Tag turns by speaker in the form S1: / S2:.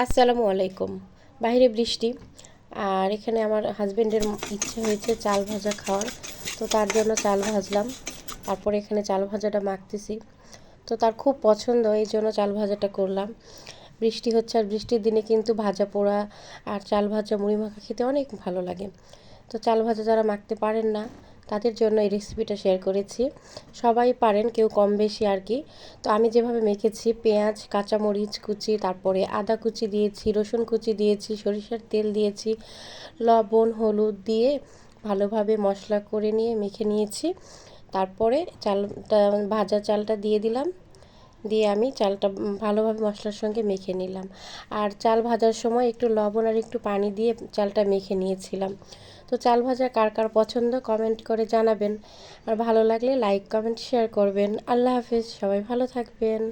S1: আসসালামু আলাইকুম। বাইরে বৃষ্টি, আর এখানে আমার হাজব্যান্ডের ইচ্ছে হয়েছে চাল ভাজা খাওয়ার। তো তার জন্য চাল ভাজলাম। তারপরে এখানে চাল ভাজাটা মাখতেছি। তো তার খুব পছন্দ, এই জন্য চাল ভাজাটা করলাম। বৃষ্টি হচ্ছে আর বৃষ্টির দিনে কিন্তু ভাজা পোড়া আর চাল ভাজা মুড়ি মাখা খেতে অনেক ভালো লাগে। তো চাল ভাজা যারা মাখতে পারেন না তাদের জন্য এই রেসিপিটা শেয়ার করেছি। সবাই পারেন, কেউ কম বেশি আর কি। তো আমি যেভাবে মেখেছি, পেঁয়াজ, কাঁচামরিচ কুচি, তারপরে আদা কুচি দিয়েছি, রসুন কুচি দিয়েছি, সরিষার তেল দিয়েছি, লবণ, হলুদ দিয়ে ভালোভাবে মশলা করে নিয়ে মেখে নিয়েছি। তারপরে চালটা ভাজা চালটা দিয়ে দিলাম। দিয়ে আমি চালটা ভালোভাবে মশলার সঙ্গে মেখে নিলাম। আর চাল ভাজার সময় একটু লবণ আর একটু পানি দিয়ে চালটা মেখে নিয়েছিলাম। তো চাল ভাজা কার কার পছন্দ কমেন্ট করে জানাবেন। আর ভালো লাগলে লাইক, কমেন্ট, শেয়ার করবেন। আল্লাহ হাফেজ, সবাই ভালো থাকবেন।